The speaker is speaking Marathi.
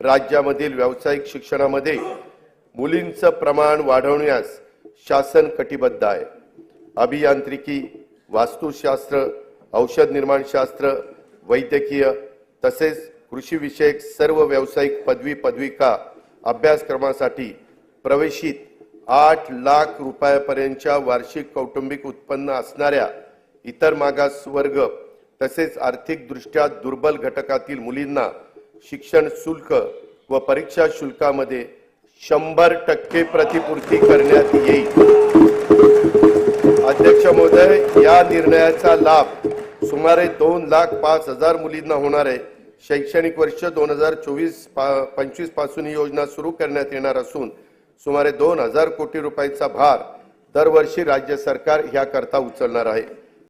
राज्यामधील व्यावसायिक शिक्षणामध्ये मुलींचं प्रमाण वाढवण्यास शासन कटिबद्ध आहे. अभियांत्रिकी वास्तुशास्त्र औषध निर्माणशास्त्र वैद्यकीय तसेच कृषीविषयक सर्व व्यावसायिक पदवी पदविका अभ्यासक्रमासाठी प्रवेशित आठ लाख रुपयापर्यंतच्या वार्षिक कौटुंबिक उत्पन्न असणाऱ्या इतर मागास वर्ग तसेच आर्थिकदृष्ट्या दुर्बल घटकातील मुलींना शिक्षण शुल्क व परीक्षा शुल्कामध्ये शंभर टक्के प्रतिपूर्ती करण्यात येईल. अध्यक्ष महोदय या निर्णयाचा लाभ सुमारे दोन लाख पाच हजार मुलींना होणार आहे. शैक्षणिक वर्ष दोन हजार चोवीस पंचवीसपासून ही योजना सुरू करण्यात येणार असून सुमारे दोन हजार कोटी रुपयाचा भार दरवर्षी राज्य सरकार याकरता उचलणार आहे.